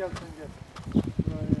gel sen gel. Ay.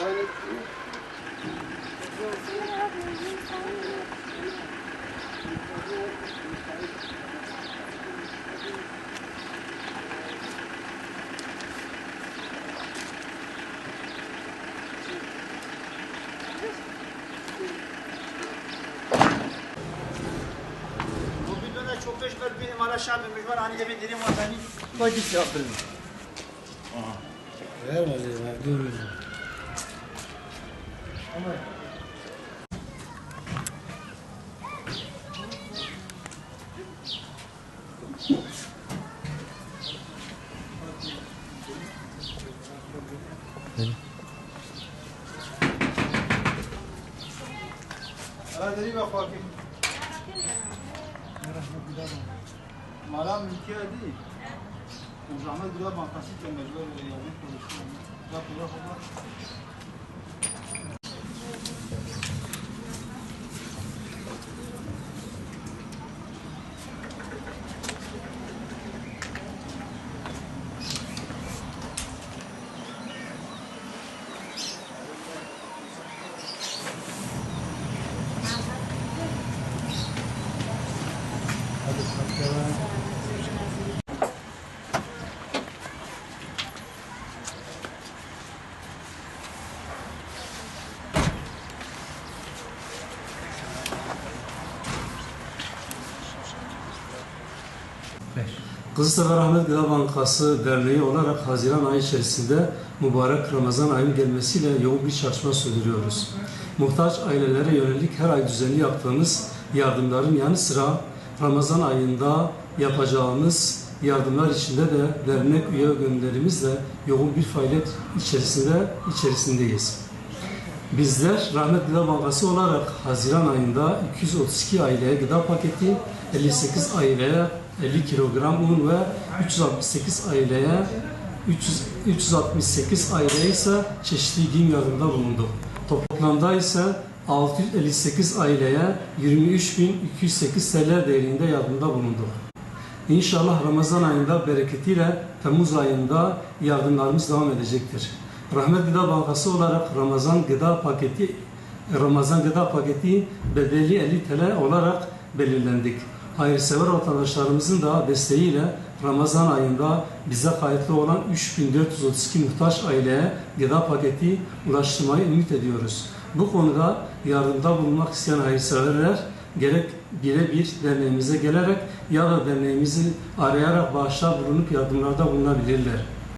videoda çok peşmer benim araçlar binmiş var. Hani de bir dilim var beni. Vakit yaptırdım. Hadi bak bakayım. Değil. O zaman Gıda Bankası temelde böyle yani konuşuyor. Bak bak bak. Kızıltepe Rahmet Gıda Bankası Derneği olarak Haziran ayı içerisinde mübarek Ramazan ayının gelmesiyle yoğun bir çalışma sürdürüyoruz. Muhtaç ailelere yönelik her ay düzenli yaptığımız yardımların yanı sıra Ramazan ayında yapacağımız yardımlar içinde de dernek üye gönüllerimizle yoğun bir faaliyet içerisinde içerisindeyiz. Bizler Rahmet Gıda Bankası olarak Haziran ayında 232 aileye gıda paketi, 58 aileye 50 kilogram un ve 368 aileye 300, 368 aileye ise çeşitli giyim yardımında bulunduk. Toplamda ise 658 aileye 23.208 TL değerinde yardımda bulunduk. İnşallah Ramazan ayında bereketiyle Temmuz ayında yardımlarımız devam edecektir. Rahmet Gıda Bankası olarak Ramazan gıda paketi Ramazan gıda paketi bedeli 50 TL olarak belirlendik. Hayırsever vatandaşlarımızın da desteğiyle Ramazan ayında bize kayıtlı olan 3432 muhtaç aileye gıda paketi ulaştırmayı ümit ediyoruz. Bu konuda yardımda bulunmak isteyen hayırseverler gerek birebir derneğimize gelerek ya da derneğimizi arayarak bağışlar bulunup yardımlarda bulunabilirler.